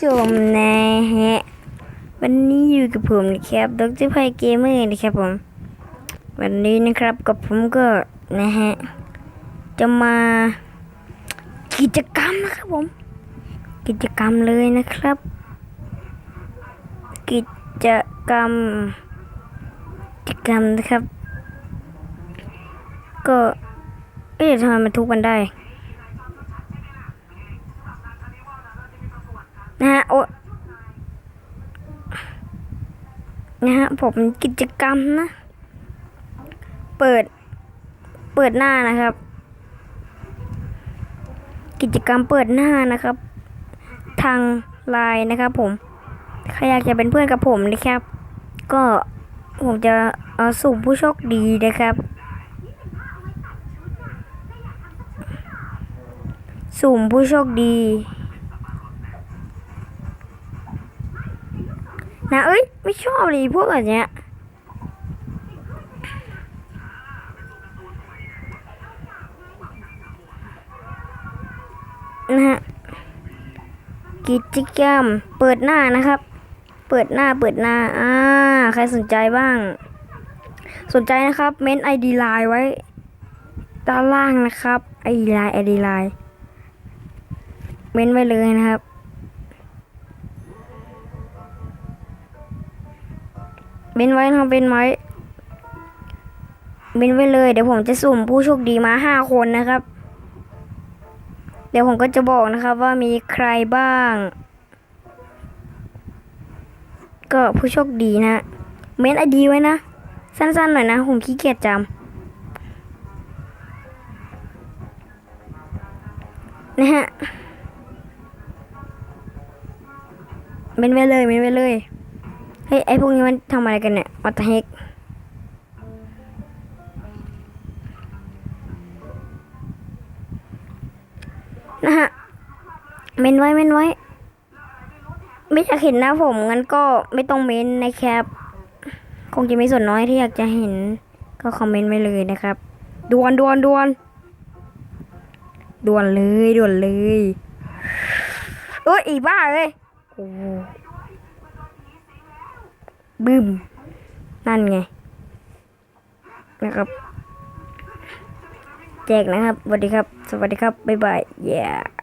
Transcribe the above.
ชมนะฮะ วันนี้อยู่กับผมนะครับดรไพเกมเมอร์นะครับผม วันนี้นะครับกับผมก็นะฮะ จะมา กิจกรรมนะครับผม กิจกรรมเลยนะครับ กิจกรรม กิจกรรมนะครับ ก็เอ๊ะทำไมมันทุกข์กันได้ โอนะฮะผมกิจกรรมนะ เปิด เปิดหน้านะครับ กิจกรรมเปิดหน้านะครับ ทางไลน์นะครับ ผม ใครอยากจะเป็นเพื่อนกับผมนะครับ ก็ผมจะเอาสุ่มผู้โชคดีนะครับ สุ่มผู้โชคดี นะเอ้ยไม่ชอบเลยพวกแบบเนี้ยนะฮะกิจกรรมเปิดหน้านะครับ เปิดหน้าเปิดหน้าอ่าใครสนใจบ้าง สนใจนะครับ เม้นไอดีไลน์ไว้ด้านล่างนะครับไอดีไลน์ไอดีไลน์เม้นไว้เลยนะครับ เบนไว้นะครับเบนไว้เบนไว้เลย เดี๋ยวผมจะสุ่มผู้โชคดีมาห้าคนนะครับ เดี๋ยวผมก็จะบอกนะครับว่ามีใครบ้าง ก็ผู้โชคดีนะ เมนไอดีไว้นะ สั้นๆหน่อยนะ ผมขี้เกียจจำนะฮะเมนไว้เลยเมนไว้เลย เฮ้ยไอพวกนี้มันทำอะไรกันเนี่ยวัตเฮกนะฮะเมนไว้เมนไว้ ไม่อยากเห็นหน้าผมงั้นก็ไม่ต้องเมนในะครับคงจะมีส่วนน้อยที่อยากจะเห็น ก็คอมเมนต์ไว้เลยนะครับดวนดวนดวนดวนเลยดวนเลยเอ้ยอีบ้าเลยโอ้ บึ้ม นั่นไง นะครับ แจกนะครับสวัสดีครับ สวัสดีครับ บ๊ายบาย yeah